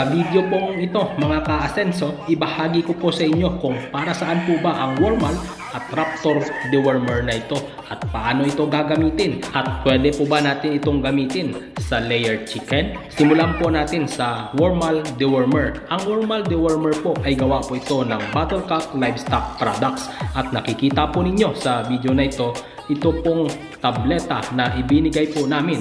Sa video pong ito mga ka-asenso, ibahagi ko po sa inyo kung para saan po ba ang Wormal at Raptor dewormer na ito at paano ito gagamitin at pwede po ba natin itong gamitin sa layer chicken. Simulan po natin sa Wormal dewormer. Ang Wormal dewormer po ay gawa po ito ng Battlecat Livestock Products at nakikita po ninyo sa video na ito ito pong tableta na ibinigay po namin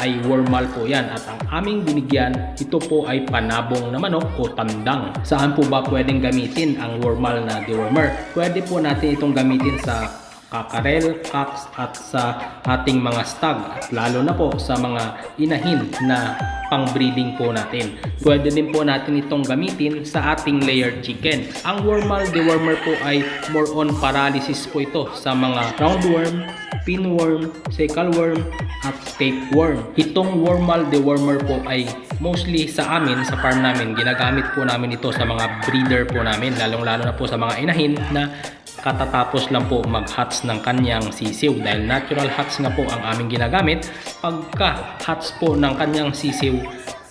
ay wormal po yan at ang aming binigyan ito po ay panabong na manok o tandang. Saan po ba pwedeng gamitin ang wormal na dewormer? Pwede po natin itong gamitin sa kakarel, cocks at sa ating mga stag at lalo na po sa mga inahin na pang-breeding po natin. Pwede din po natin itong gamitin sa ating layered chicken. Ang wormal dewormer po ay more on paralysis po ito sa mga roundworm, pinworm, cecal worm. Itong wormal dewormer po ay mostly sa amin, sa farm namin, ginagamit po namin ito sa mga breeder po namin, lalong-lalo na po sa mga inahin na katatapos lang po mag-hatch ng kanyang sisiw dahil natural hatch nga po ang aming ginagamit pagka hatch po ng kanyang sisiw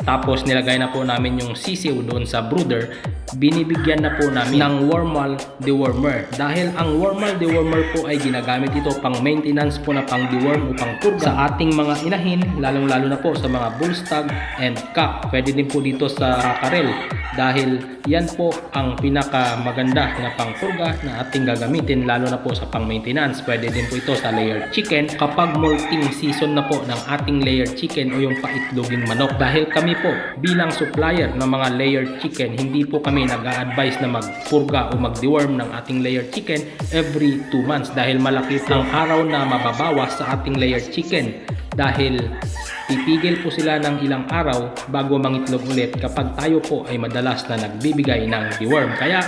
tapos nilagay na po namin yung sisiw doon sa brooder binibigyan na po namin ng wormal dewormer. Dahil ang wormal dewormer po ay ginagamit ito pang maintenance po na pang deworm o pang purga sa ating mga inahin lalong lalo na po sa mga bull stag and cock. Pwede din po dito sa karel dahil yan po ang pinaka maganda na pang purga na ating gagamitin lalo na po sa pang maintenance. Pwede din po ito sa layered chicken. Kapag molting season na po ng ating layered chicken o yung paitloging manok. Dahil kami po bilang supplier ng mga layered chicken hindi po kami nag-a-advise na magpurga o mag-deworm ng ating layered chicken every 2 months dahil malaki ang araw na mababawas sa ating layered chicken dahil titigil po sila ng ilang araw bago mangitlog ulit kapag tayo po ay madalas na nagbibigay ng deworm. Kaya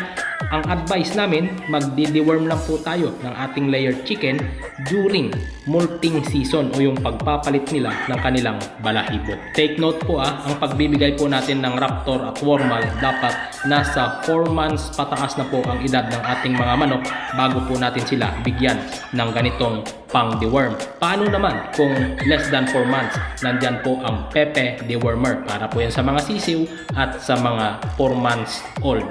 ang advice namin, magdi-deworm lang po tayo ng ating layered chicken during molting season o yung pagpapalit nila ng kanilang balahibo. Take note po ah, ang pagbibigay po natin ng Raptor at Wormal dapat nasa 4 months pataas na po ang edad ng ating mga manok bago po natin sila bigyan ng ganitong pang deworm. Paano naman kung less than 4 months, nandyan po ang Pepe dewormer para po yan sa mga sisiw at sa mga 4 months old.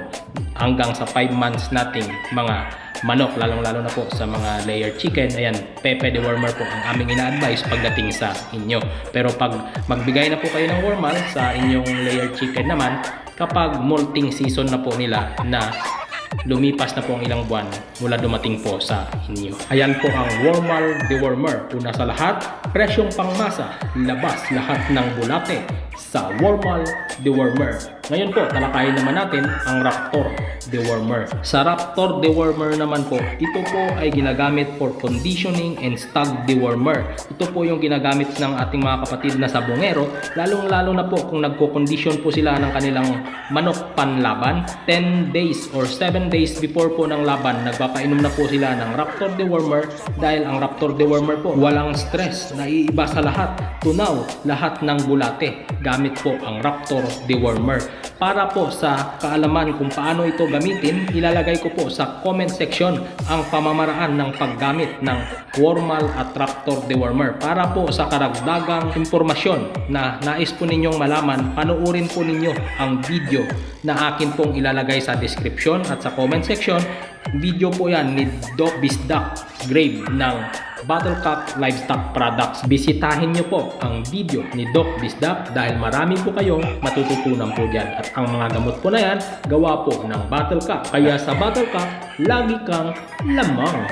Hanggang sa 5 months nating mga manok lalong lalo na po sa mga layered chicken. Ayan pepe dewormer po ang aming ina-advise pagdating sa inyo. Pero pag magbigay na po kayo ng wormal sa inyong layered chicken naman kapag molting season na po nila na lumipas na po ang ilang buwan mula dumating po sa inyo. Ayan po ang Wormal Dewormer. Una sa lahat, presyong pangmasa, labas lahat ng bulate sa Wormal Dewormer. Ngayon po, talakayin naman natin ang Raptor Dewormer. Sa Raptor Dewormer naman po, ito po ay ginagamit for conditioning and stag dewormer. Ito po yung ginagamit ng ating mga kapatid na sabongero, lalong-lalo na po kung nagko-condition po sila ng kanilang manok panlaban. 10 days or 7 days before po ng laban, nagpapainom na po sila ng Raptor Dewormer dahil ang Raptor Dewormer po walang stress, naiiba sa lahat. Tunaw, lahat ng bulate gamit po ang Raptor Dewormer. Para po sa kaalaman kung paano ito gamitin, ilalagay ko po sa comment section ang pamamaraan ng paggamit ng Wormal at Raptor Dewormer. Para po sa karagdagang impormasyon na nais po ninyong malaman, panuorin po ninyo ang video na akin pong ilalagay sa description at sa comment section. Video po yan ni Doc Bisdak Grave ng Battle Livestock Products. Bisitahin nyo po ang video ni Doc Bisdak dahil marami po kayong matututunan po dyan. At ang mga gamot po na yan, gawa po ng Battle. Kaya sa Battle lagi kang lamang.